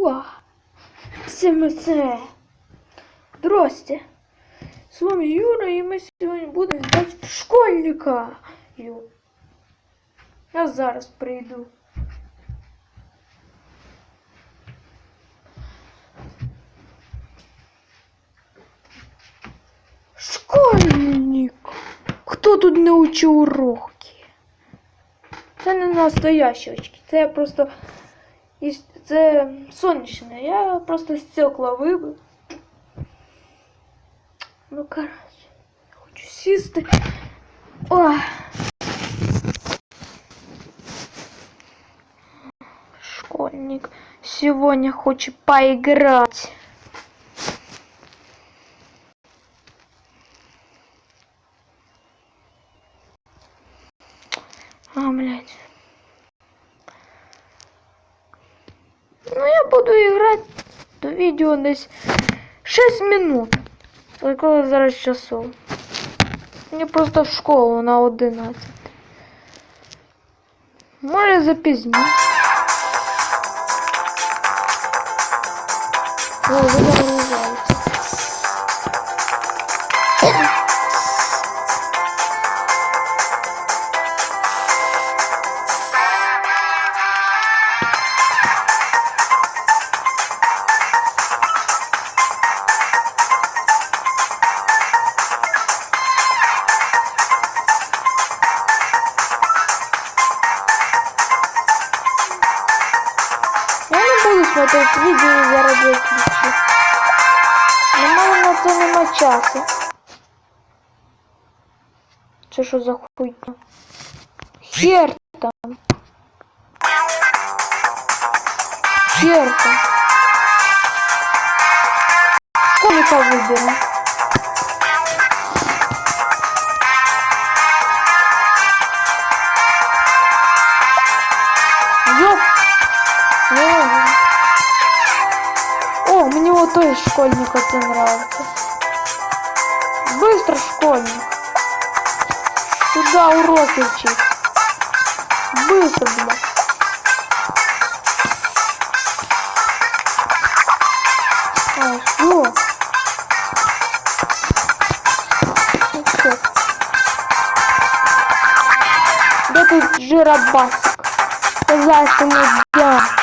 Уа! СМС! Здрасте! С вами Юра, и мы сегодня будем ждать школьника. Ю. Я зараз прийду. Школьник! Хто тут не учив уроки? Це не настоящі очки. Це я просто. із- Це сонячне. Я просто стекла вибив. Ну, короче, хочу сісти. Ой. Школьник сегодня хочет поиграть. А, блядь. Ну, я буду играть до видео десь 6 минут. Коли зараз часов. Мені просто в школу на 11. Може запізнюсь. О, не буду смотреть видео зараз виключу. Немає на це нема часу. Це що за хуйня? Хер там. Хер там. Школьника выберем. О, мне вот той школьник это нравится. Быстро, школьник. Сюда уроки учить. Быстро, бля. А, всё. Ну. Где тут жиробасик? Казался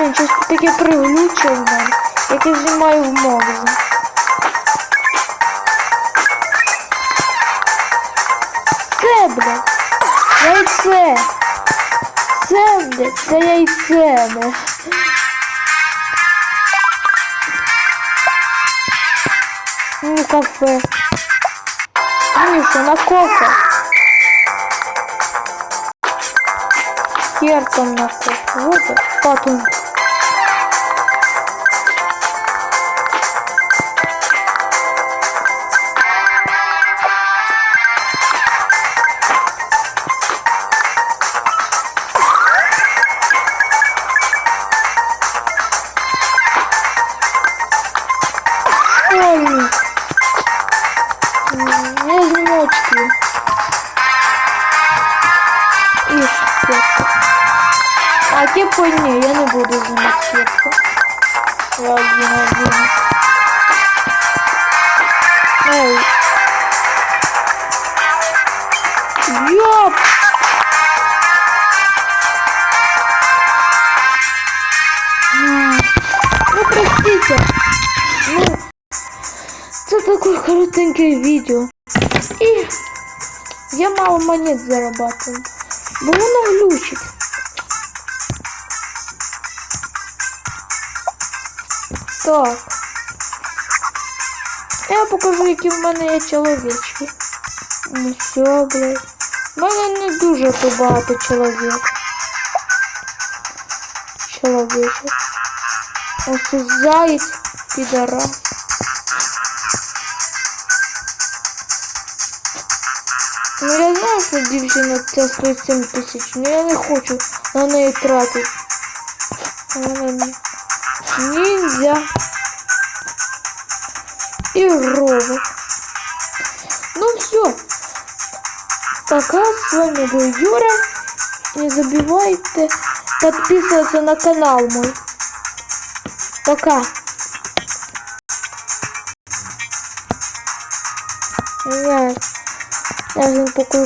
Блін, щось таке приглючує в мене, як я знімаю в мовзі. Це, блядь, яйце. Це, блядь, це яйце, блядь. Ну, кафе. Ну, що, на кофе. Хер там на кофе. Вот это, потом. кепку не, я не буду знімати кепку. Я один один. Эй. Ёп! М, Ну, простите. Ну, це таке коротеньке відео. І я мало монет зарабатываю. Бо воно Так. Я покажу, які в мене є чоловічки. Ну все, блядь. В мене не дуже то багато чоловік. Чоловічок. Ось тут заєць, підара. Ну я знаю, що дівчина ця стоїть 7 тисяч, але я не хочу на неї тратити. Не- Нельзя. И робот. Ну все. Пока с вами был Юра. Не забывайте подписываться на канал мой. Пока. Я, же пока